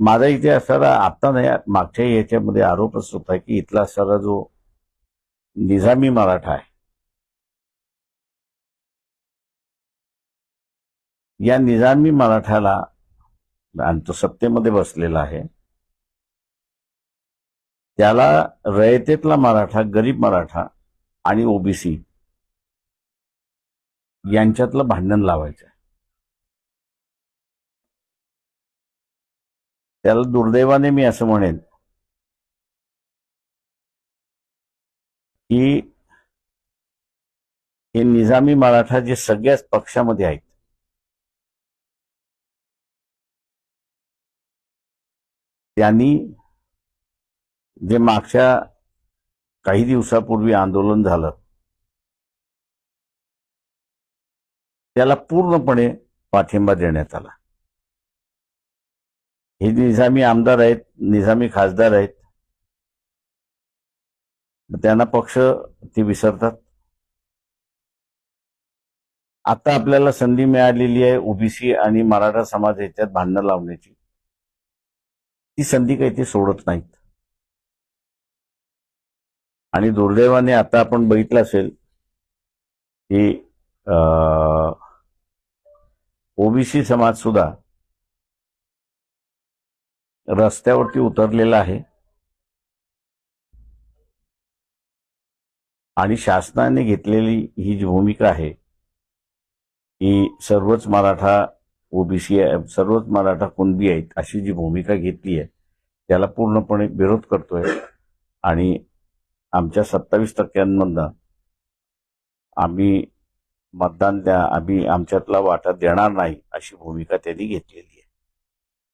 माझा इथे असणारा आता नाही मागच्या याच्यामध्ये आरोपच होता की इथला असणारा जो निजामी मराठा आहे या निजामी मराठ्याला आणि तो सत्तेमध्ये बसलेला आहे. त्याला रयतेतला मराठा गरीब मराठा आणि ओबीसी यांच्यातलं भांडण लावायचं त्याला दुर्दैवाने मी असं म्हणेन की हे निजामी मराठा जे सगळ्याच पक्षामध्ये आहेत त्यांनी जे मागच्या काही दिवसापूर्वी आंदोलन झालं त्याला पूर्णपणे पाठिंबा देण्यात आला. हे निजामी आमदार आहेत निजामी खासदार आहेत. त्यांना पक्ष ते विसरतात. आता आपल्याला संधी मिळालेली आहे ओबीसी आणि मराठा समाज याच्यात भांडणं लावण्याची. ती संधी काही ते सोडत नाहीत. आणि दुर्दैवाने आता आपण बघितलं असेल की ओबीसी समाज सुद्धा रस्त्यावरती उतरलेला आहे. आणि शासनाने घेतलेली ही जी भूमिका आहे की सर्वच मराठा ओबीसी सर्वच मराठा कुणबी आहेत अशी जी भूमिका घेतली आहे त्याला पूर्णपणे विरोध करतोय. आणि आमच्या सत्तावीस टक्क्यांमधनं आम्ही मतदान द्या आम्ही आमच्यातला वाटा देणार नाही अशी भूमिका त्यांनी घेतलेली आहे.